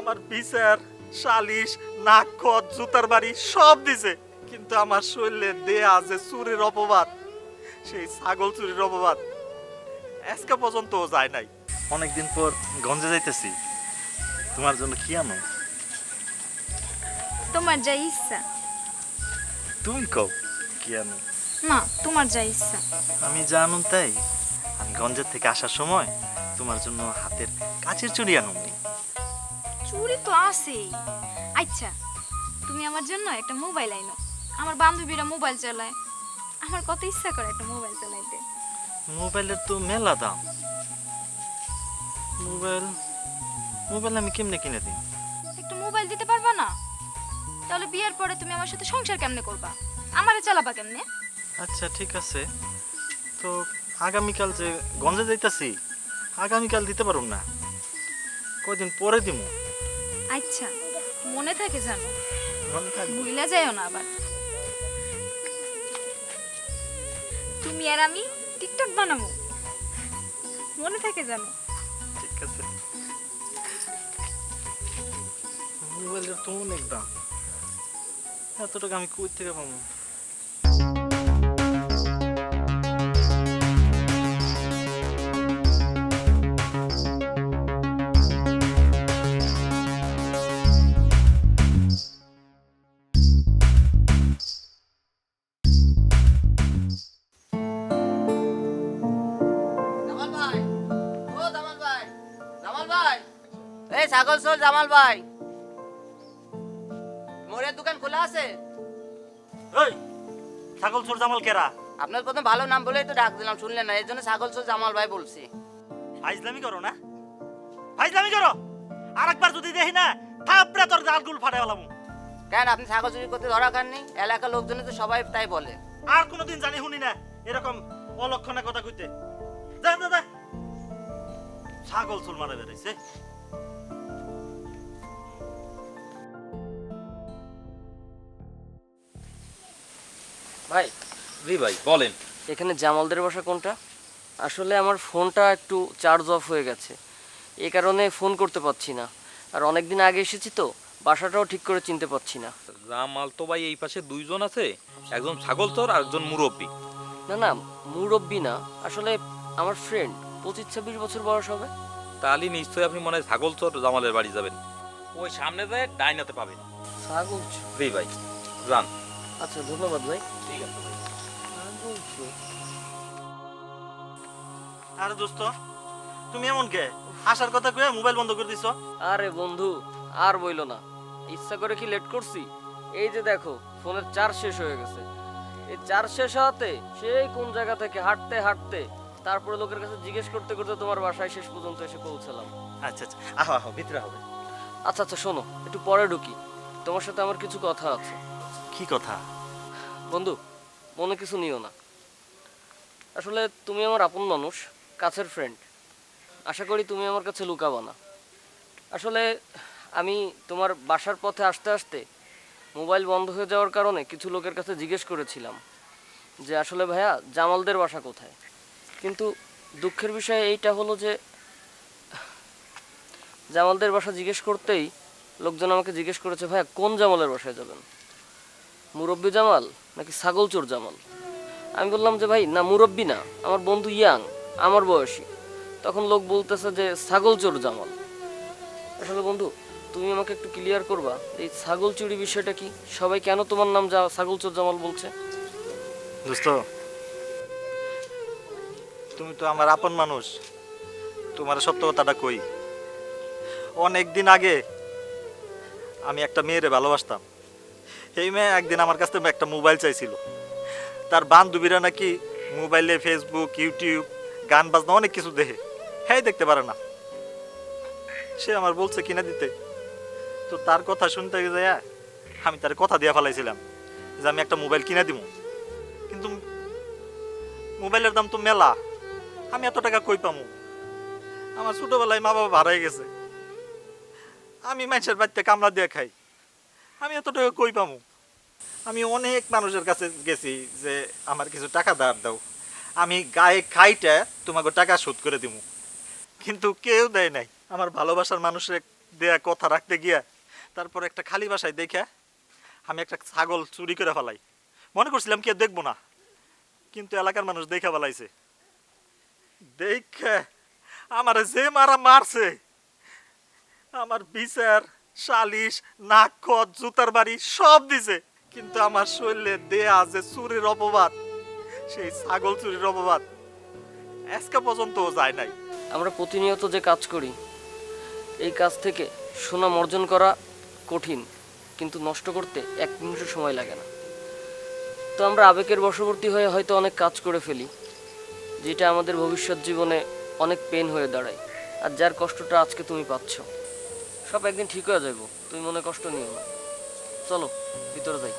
আমার বিচার সালিশ নাক খত জুতার বাড়ি সব দিছে। কিন্তু আমার শরীরে দেয়া যে চুরির অপবাদ। সেই ছাগল চুরির অপবাদ। আজকে পর্যন্ত যায় নাই। অনেকদিন পর গঞ্জে যাইতেছি। তোমার জন্য কি আনো? তোমার যা ইচ্ছা। তুমি কও কি আনো? না তোমার যা ইচ্ছা। আমি জানুন তাই। আমি গঞ্জের থেকে আসার সময় তোমার জন্য হাতের কাচের চুড়ি আনুনি চুরি তো আছেই। আচ্ছা তুমি আমার জন্য একটা মোবাইল আইনো। আমার বান্ধবীরা মোবাইল চালায়। আমার কত ইচ্ছা করে একটা মোবাইল চালাইতে। মোবাইলের তো মেলা দাম। মোবাইল মোবাইল আমি কেমনে কিনে দিই? একটু মোবাইল দিতে পারবা না? তাহলে বিয়ের পরে তুমি আমার সাথে সংসার কেমনে করবা? আমারে চালাবা কেমনে? আচ্ছা ঠিক আছে। তো আগামীকাল যে গঞ্জে যাইতাছি আগামীকাল দিতে পারুম না। কয়দিন পরে দিমু। আচ্ছা মনে থাকে জানো থাকবে ভুলে যাইও না আবার। তুমি আর আমি টিকটক বানাবো। মনে থাকে জানো ঠিক আছে। মোবাইলের তো অনেক দাম। এত টাকা আমি কই থেকে পাবো? ছাগল চোর জামাল ভাই। মোরের দোকান খোলা আছে? এই ছাগল চোর জামাল কেরা? আপনার প্রথম ভালো নাম বলেই তো ডাক দিলাম শুনলেন না এর জন্য ছাগল চোর জামাল ভাই বলছি। ফাইজলামি করো না? ফাইজলামি করো! আরেকবার যদি দেখি না থাপড়ে তোর গালগুল ফাটাই ফেলাম। কেন আপনি ছাগল চুরি করতে ধরা খাননি এলাকার লোকজন তো সবাই তাই বলে। আর কোনোদিন জানি শুনি না এরকম অলক্ষণে কথা কইতে। যা যা যা। ছাগল চুল মারা বেড়াইছে। ভাই জি ভাই বলেন। এখানে জামালদের বাসা কোনটা? আসলে আমার ফোনটা একটু চার্জ অফ হয়ে গেছে। এই কারণে ফোন করতে পারছি না। আর অনেক দিন আগে এসেছি তো বাসাটাও ঠিক করে চিনতে পারছি না। জামাল তো ভাই এই পাশে দুইজন আছে একজন ছাগল চোর আর একজন মুরব্বী। না না মুরব্বী না। আসলে আমার ফ্রেন্ড পঁচিশ ছাব্বিশ বছর বয়স হবে। তাহলে নিশ্চয়ই আপনি মনে হয় ছাগল চোর জামালের বাড়ি যাবেন। ওই সামনে যায় ডাইনাতে পাবেন। ছাগল? জি ভাই যান। আচ্ছা ধন্যবাদ ভাই। ঠিক আছে ভাই। আরে দোস্ত তুমি এমন কে? আসার কথা কয়ে মোবাইল বন্ধ করে দিছো। আরে বন্ধু আর বইলো না। ইচ্ছা করে কি লেট করছি? এই যে দেখো ফোনের চার্জ শেষ হয়ে গেছে। এই চার্জ শেষ হওয়াতে সেই কোন জায়গা থেকে হাঁটতে হাঁটতে তারপরে লোকের কাছে জিজ্ঞেস করতে করতে তোমার বাসায় শেষ পর্যন্ত এসে পৌঁছালাম। আচ্ছা আচ্ছা। আহো আহো ভিতরে হবে। আচ্ছা আচ্ছা শোনো একটু পরে ঢুকি। তোমার সাথে আমার কিছু কথা আছে। কি কথা? বন্ধু, মনে কিছু নিও না। আসলে তুমি আমার আপন মানুষ, কাছের ফ্রেন্ড আশা করি তুমি আমার কাছে লুকাবো না। আসলে আমি তোমার বাসার পথে আসতে আসতে মোবাইল বন্ধ হয়ে যাওয়ার কারণে কিছু লোকের কাছে জিজ্ঞেস করেছিলাম যে, আসলে ভাইয়া, জামালদের বাসা কোথায়? কিন্তু দুঃখের বিষয় এইটা হলো যে, জামালদের বাসা জিজ্ঞেস করতেই লোকজন আমাকে জিজ্ঞেস করেছে, ভাইয়া, কোন জামালের বাসায় যাবেন? মুরব্বী জামাল নাকি ছাগল চোর জামাল? আমি বললাম যে, ভাই, না, মুরব্বী না, আমার বন্ধু ইয়াং, আমার বয়সী। তখন লোক বলতেছে যে, ছাগল চোর জামাল। আসলে বন্ধু, তুমি আমাকে একটু ক্লিয়ার করবা, এই ছাগল চুরি বিষয়টা কি? সবাই কেন তোমার নাম যা, ছাগল চোর জামাল বলছে? তুমি তো আমার আপন মানুষ। তোমার সত্য কথাটা কই? অনেক দিন আগে আমি একটা মেয়েরে ভালোবাসতাম। এই মেয়ে একদিন আমার কাছ থেকে একটা মোবাইল চাইছিল। তার বান্ধবীরা নাকি মোবাইলে ফেসবুক ইউটিউব গান বাজনা অনেক কিছু দেখে। হ্যাঁ দেখতে পারে না। সে আমার বলছে, কিনে দিতে। তো তার কথা শুনতে যায় আমি তার কথা দিয়ে ফেলাইছিলাম যে আমি একটা মোবাইল কিনে দিব কিন্তু মোবাইলের দাম তো মেলা। আমি এত টাকা কই পামু? আমার ছোটবেলায় মা বাবা ভাড়াই গেছে। আমি মানুষের বাড়িতে কামলা দিয়ে খাই। আমি এত টাকা কই পামু? আমি অনেক মানুষের কাছে গেছি যে আমার কিছু টাকা ধার দাও। আমি গায়ে খাইটা তোমাকে টাকা শোধ করে দিব কিন্তু কেউ দেয় নাই। আমার ভালোবাসার মানুষের দেয়া কথা রাখতে গিয়া তারপর একটা খালি বাসায় দেখে আমি একটা ছাগল চুরি করে ফেলাই। মনে করছিলাম কি দেখব না। কিন্তু এলাকার মানুষ দেখে ফেলাইছে। দেখে আমার যে মারা মারছে। আমার বিচার সালিশ, নাক খত জুতার বাড়ি সব দিছে। কিন্তু আমার শরীরে দেয়া যে চুরির অপবাদ, সেই ছাগল চুরির অপবাদ, আজকে পর্যন্ত যায় নাই। আমরা প্রতিনিয়ত যে কাজ করি, এই কাজ থেকে সুনাম অর্জন করা কঠিন, কিন্তু নষ্ট করতে এক নিমিষ সময় লাগে না। তো আমরা আবেগের বশবর্তী হয়ে হয়তো অনেক কাজ করে ফেলি, যেটা আমাদের ভবিষ্যৎ জীবনে অনেক পেন হয়ে দাঁড়ায়। আর যার কষ্টটা আজকে তুমি পাচ্ছ। সব একদিন ঠিক হয়ে যাব তুমি মনে কষ্ট নিও না। চলো ভিতরে যাই।